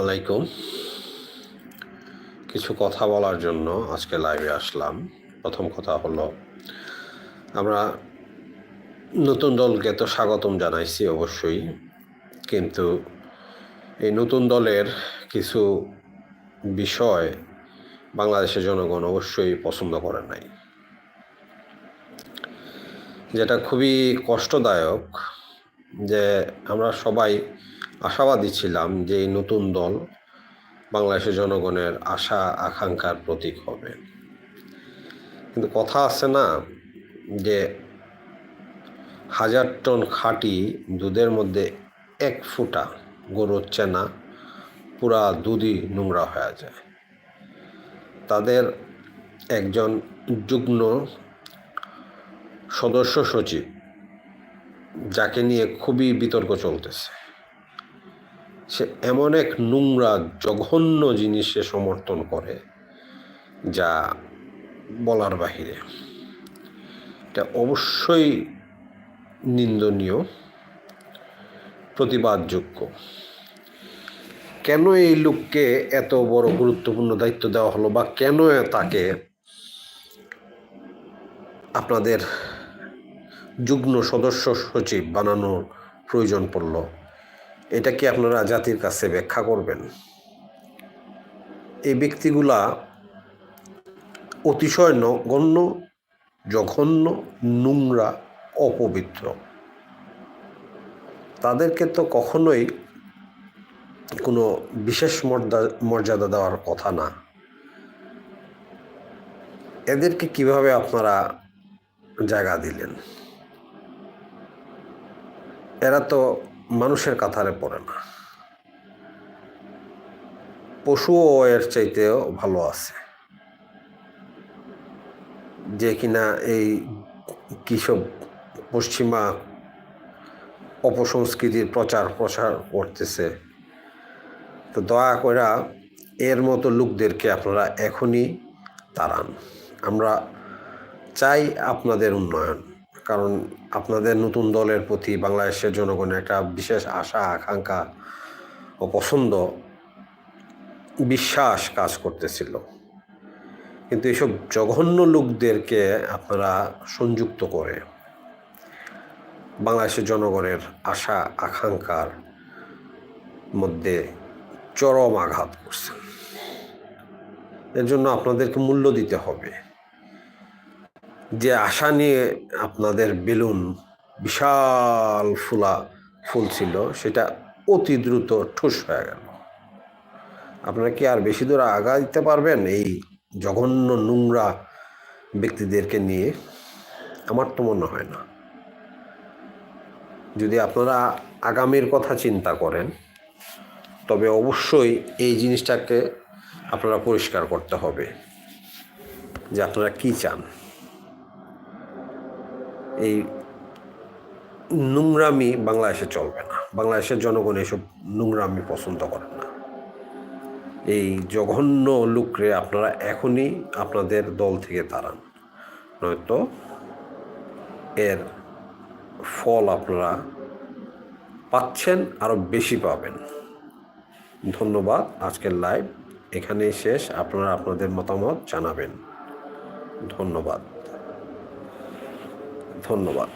আলাইকুম। কিছু কথা বলার জন্য আজকে লাইভে আসলাম। প্রথম কথা হলো, আমরা নতুন দলকে তো স্বাগতম জানাইছি অবশ্যই, কিন্তু এই নতুন দলের কিছু বিষয় বাংলাদেশের জনগণ অবশ্যই পছন্দ করে নাই। যেটা খুবই কষ্টদায়ক যে আমরা সবাই আশাবাদী ছিলাম যে এই নতুন দল বাংলাদেশের জনগণের আশা, আকাঙ্ক্ষার প্রতীক হবে। কিন্তু কথা আছে না যে হাজার টন খাঁটি দুধের মধ্যে এক ফুটা গরুর চেনা পুরা দুধই নোংরা হয়ে যায়। তাদের একজন যুগ্ম সদস্য সচিব, যাকে নিয়ে খুবই বিতর্ক চলতেছে। সে এমন এক নোংরা, জঘন্য জিনিসে সমর্থন করে যা বলার বাহিরে। এটা অবশ্যই নিন্দনীয়, প্রতিবাদযোগ্য। কেন এই লোককে এত বড় গুরুত্বপূর্ণ দায়িত্ব দেওয়া হলো বা কেন তাকে আপনাদের যুগ্ম সদস্য সচিব বানানোর প্রয়োজন পড়ল? এটা কি আপনারা জাতির কাছে ব্যাখ্যা করবেন? এই ব্যক্তিগুলা অতিশয় নগণ্য জঘন্য, নোংরা, অপবিত্র। তাদেরকে তো কখনোই কোনো বিশেষ মর্যাদা দেওয়ার কথা না। এদেরকে কীভাবে আপনারা জায়গা দিলেন? এরা তো মানুষের কাতারে পড়ে না। পশুও এর চাইতেও ভালো আছে। যে কিনা এই কিসব পশ্চিমা অপসংস্কৃতির প্রচার প্রসার করতেছে, তো দয়া করে এর মতো লোকদেরকে আপনারা এখনই তাড়ান। আমরা চাই আপনাদের উন্নয়ন। কারণ আপনাদের নতুন দলের প্রতি বাংলাদেশের জনগণের একটা বিশেষ আশা, আকাঙ্ক্ষা ও পছন্দ বিশ্বাস কাজ করতেছিল। কিন্তু এইসব জঘন্য লোকদেরকে আপনারা সংযুক্ত করে বাংলাদেশের জনগণের আশা, আকাঙ্ক্ষার মধ্যে চরম আঘাত করছেন এর জন্য আপনাদেরকে মূল্য দিতে হবে। যে আশা নিয়ে আপনাদের বেলুন বিশাল ফুলা ফুল ছিল, সেটা অতি দ্রুত ঠুস হয়ে গেল। আপনারা কি আর বেশি দূর আগা দিতে পারবেন এই জঘন্য নোংরা ব্যক্তিদেরকে নিয়ে? আমার তো মনে হয় না। যদি আপনারা আগামীর কথা চিন্তা করেন, তবে অবশ্যই এই জিনিসটাকে আপনারা পরিষ্কার করতে হবে যে আপনারা কী চান। এই নোংরামি বাংলাদেশে চলবে না। বাংলাদেশের জনগণ এসব নোংরামি পছন্দ করেন না। এই জঘন্য লোকরে আপনারা এখনই আপনাদের দল থেকে তাড়ান। নয়তো এর ফল আপনারা পাচ্ছেন আরও বেশি পাবেন। ধন্যবাদ। আজকের লাইভ এখানেই শেষ। আপনারা আপনাদের মতামত জানাবেন। ধন্যবাদ। ধন্যবাদ।